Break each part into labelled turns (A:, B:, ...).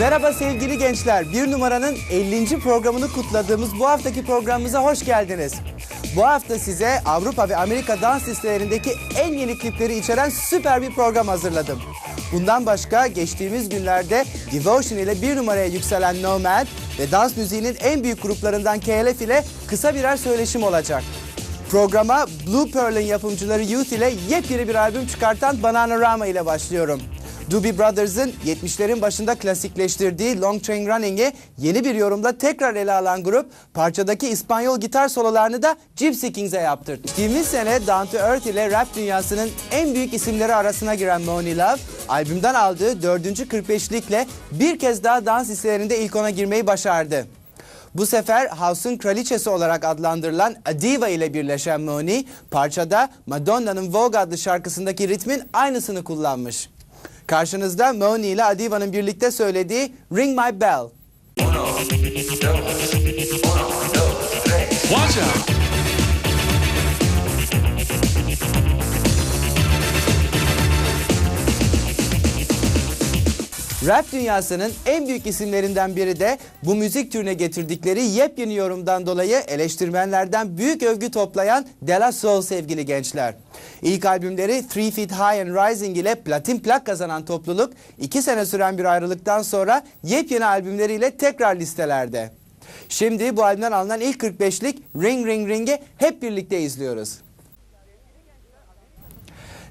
A: Merhaba sevgili gençler. Bir numaranın 50. programını kutladığımız bu haftaki programımıza hoş geldiniz. Bu hafta size Avrupa ve Amerika dans listelerindeki en yeni klipleri içeren süper bir program hazırladım. Bundan başka geçtiğimiz günlerde Devotion ile bir numaraya yükselen Nomad ve dans müziğinin en büyük gruplarından KLF ile kısa birer söyleşim olacak. Programa Blue Pearl'ın yapımcıları Youth ile yepyeni bir albüm çıkartan Bananarama ile başlıyorum. Doobie Brothers'ın 70'lerin başında klasikleştirdiği Long Train Running'i yeni bir yorumda tekrar ele alan grup parçadaki İspanyol gitar sololarını da Gypsy Kings'e yaptırdı. Geçtiğimiz sene Down to Earth ile rap dünyasının en büyük isimleri arasına giren Money Love, albümden aldığı 4. 45'likle bir kez daha dans listelerinde ilk ona girmeyi başardı. Bu sefer House'un kraliçesi olarak adlandırılan Adiva ile birleşen Moni, parçada Madonna'nın Vogue adlı şarkısındaki ritmin aynısını kullanmış. Karşınızda Moni ile Adiva'nın birlikte söylediği Ring My Bell.
B: Watch out.
A: Rap dünyasının en büyük isimlerinden biri de bu müzik türüne getirdikleri yepyeni yorumdan dolayı eleştirmenlerden büyük övgü toplayan De La Soul sevgili gençler. İlk albümleri Three Feet High and Rising ile platin plak kazanan topluluk iki sene süren bir ayrılıktan sonra yepyeni albümleriyle tekrar listelerde. Şimdi bu albümden alınan ilk 45'lik Ring Ring Ring'i hep birlikte izliyoruz.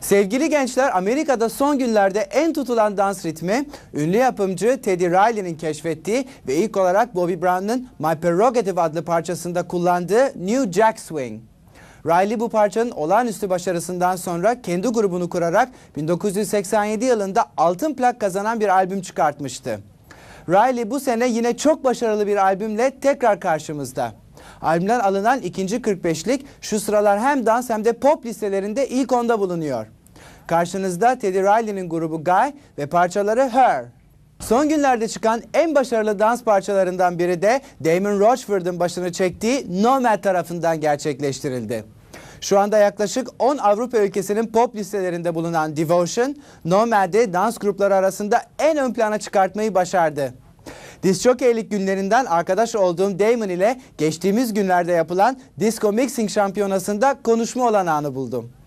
A: Sevgili gençler, Amerika'da son günlerde en tutulan dans ritmi, ünlü yapımcı Teddy Riley'nin keşfettiği ve ilk olarak Bobby Brown'un My Prerogative adlı parçasında kullandığı New Jack Swing. Riley bu parçanın olağanüstü başarısından sonra kendi grubunu kurarak 1987 yılında altın plak kazanan bir albüm çıkartmıştı. Riley bu sene yine çok başarılı bir albümle tekrar karşımızda. Albümden alınan ikinci 45'lik şu sıralar hem dans hem de pop listelerinde ilk onda bulunuyor. Karşınızda Teddy Riley'nin grubu Guy ve parçaları Her. Son günlerde çıkan en başarılı dans parçalarından biri de Damon Rochford'un başını çektiği Nomad tarafından gerçekleştirildi. Şu anda yaklaşık 10 Avrupa ülkesinin pop listelerinde bulunan Devotion, Nomad'i dans grupları arasında en ön plana çıkartmayı başardı. Disjokeylik günlerinden arkadaş olduğum Damon ile geçtiğimiz günlerde yapılan Disco Mixing Şampiyonası'nda konuşma olanağını buldum.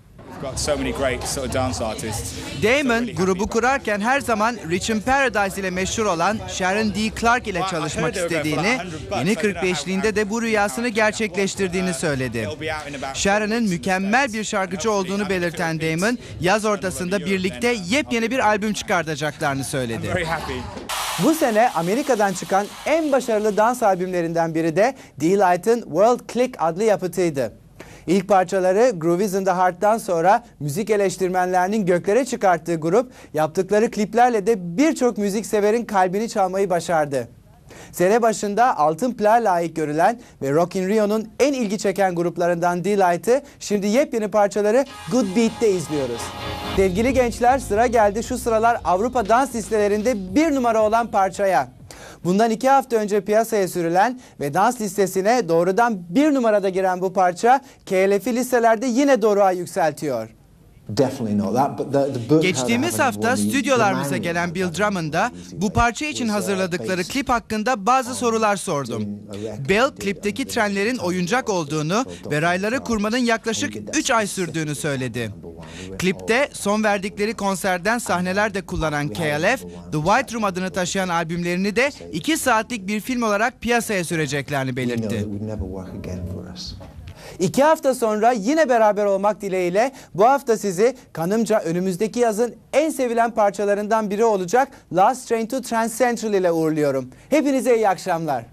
A: Damon grubu kurarken her zaman Rich in Paradise ile meşhur olan Sharon D. Clark ile çalışmak istediğini, yeni 45'liğinde de bu rüyasını gerçekleştirdiğini söyledi. Sharon'ın mükemmel bir şarkıcı olduğunu belirten Damon, yaz ortasında birlikte yepyeni bir albüm çıkartacaklarını söyledi. Bu sene Amerika'dan çıkan en başarılı dans albümlerinden biri de Delight'ın World Click adlı yapıtıydı. İlk parçaları Groove is in the Heart'tan sonra müzik eleştirmenlerinin göklere çıkarttığı grup yaptıkları kliplerle de birçok müzik severin kalbini çalmayı başardı. Sene başında altın plağa layık görülen ve Rock in Rio'nun en ilgi çeken gruplarından Delight'ı şimdi yepyeni parçaları Good Beat'te izliyoruz. Sevgili gençler sıra geldi şu sıralar Avrupa dans listelerinde bir numara olan parçaya. Bundan iki hafta önce piyasaya sürülen ve dans listesine doğrudan bir numarada giren bu parça KLF'i listelerde yine doruğa yükseltiyor. Geçtiğimiz hafta stüdyolarımıza gelen Bill Drummond'a bu parça için hazırladıkları klip hakkında bazı sorular sordum. Bill klipteki trenlerin oyuncak olduğunu ve rayları kurmanın yaklaşık 3 ay sürdüğünü söyledi. Klipte son verdikleri konserden sahneler de kullanan KLF, The White Room adını taşıyan albümlerini de 2 saatlik bir film olarak piyasaya süreceklerini belirtti. İki hafta sonra yine beraber olmak dileğiyle bu hafta sizi kanımca önümüzdeki yazın en sevilen parçalarından biri olacak Last Train to Trans Central ile uğurluyorum. Hepinize iyi akşamlar.